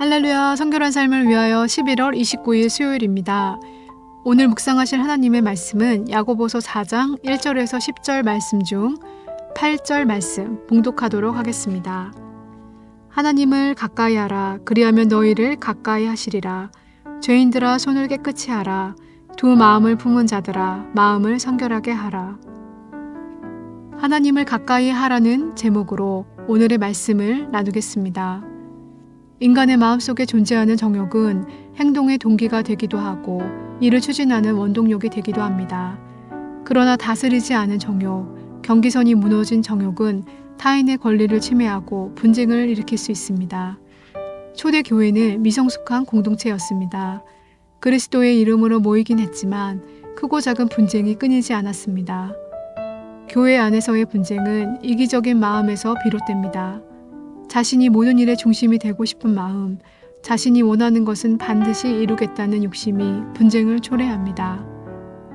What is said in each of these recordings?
할렐루야 성결한 삶을 위하여 11월 29일 수요일입니다. 오늘 묵상하실 하나님의 말씀은 야고보서 4장 1절에서 10절 말씀 중 8절 말씀 봉독하도록 하겠습니다. 하나님을 가까이 하라 그리하면 너희를 가까이 하시리라 죄인들아 손을 깨끗이 하라 두 마음을 품은 자들아 마음을 성결하게 하라 하나님을 가까이 하라는 제목으로 오늘의 말씀을 나누겠습니다. 인간의 마음속에 존재하는 정욕은 행동의 동기가 되기도 하고 이를 추진하는 원동력이 되기도 합니다. 그러나 다스리지 않은 정욕, 경기선이 무너진 정욕은 타인의 권리를 침해하고 분쟁을 일으킬 수 있습니다. 초대 교회는 미성숙한 공동체였습니다. 그리스도의 이름으로 모이긴 했지만 크고 작은 분쟁이 끊이지 않았습니다. 교회 안에서의 분쟁은 이기적인 마음에서 비롯됩니다. 자신이 모든 일의 중심이 되고 싶은 마음, 자신이 원하는 것은 반드시 이루겠다는 욕심이 분쟁을 초래합니다.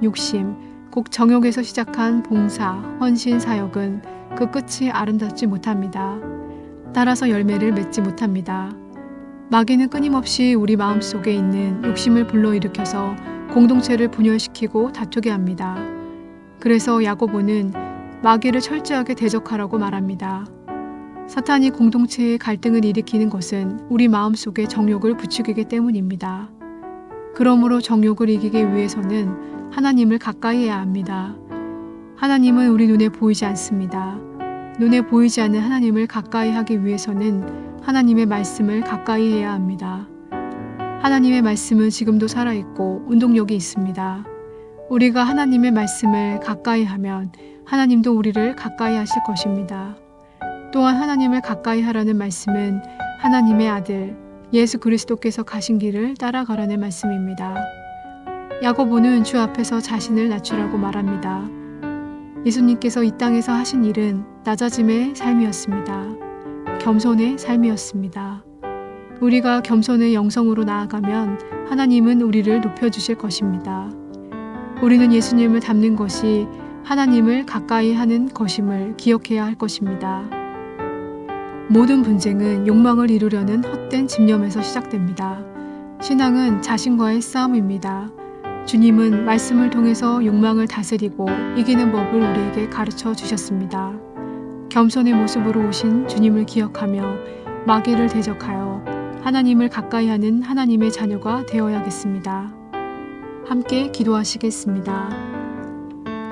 욕심, 곧 정욕에서 시작한 봉사, 헌신 사역은 그 끝이 아름답지 못합니다. 따라서 열매를 맺지 못합니다. 마귀는 끊임없이 우리 마음 속에 있는 욕심을 불러일으켜서 공동체를 분열시키고 다투게 합니다. 그래서 야고보는 마귀를 철저하게 대적하라고 말합니다. 사탄이 공동체의 갈등을 일으키는 것은 우리 마음속에 정욕을 부추기기 때문입니다. 그러므로 정욕을 이기기 위해서는 하나님을 가까이 해야 합니다. 하나님은 우리 눈에 보이지 않습니다. 눈에 보이지 않는 하나님을 가까이 하기 위해서는 하나님의 말씀을 가까이 해야 합니다. 하나님의 말씀은 지금도 살아있고 운동력이 있습니다. 우리가 하나님의 말씀을 가까이 하면 하나님도 우리를 가까이 하실 것입니다. 또한 하나님을 가까이 하라는 말씀은 하나님의 아들 예수 그리스도께서 가신 길을 따라가라는 말씀입니다. 야고보는 주 앞에서 자신을 낮추라고 말합니다. 예수님께서 이 땅에서 하신 일은 낮아짐의 삶이었습니다. 겸손의 삶이었습니다. 우리가 겸손의 영성으로 나아가면 하나님은 우리를 높여주실 것입니다. 우리는 예수님을 닮는 것이 하나님을 가까이 하는 것임을 기억해야 할 것입니다. 모든 분쟁은 욕망을 이루려는 헛된 집념에서 시작됩니다. 신앙은 자신과의 싸움입니다. 주님은 말씀을 통해서 욕망을 다스리고 이기는 법을 우리에게 가르쳐 주셨습니다. 겸손의 모습으로 오신 주님을 기억하며 마귀를 대적하여 하나님을 가까이 하는 하나님의 자녀가 되어야겠습니다. 함께 기도하시겠습니다.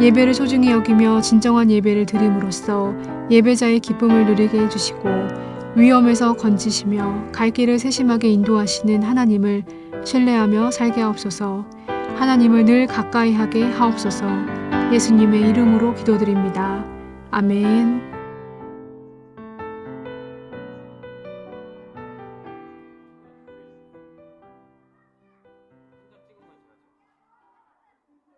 예배를 소중히 여기며 진정한 예배를 드림으로써 예배자의 기쁨을 누리게 해주시고 위험에서 건지시며 갈 길을 세심하게 인도하시는 하나님을 신뢰하며 살게 하옵소서 하나님을 늘 가까이 하게 하옵소서 예수님의 이름으로 기도드립니다. 아멘.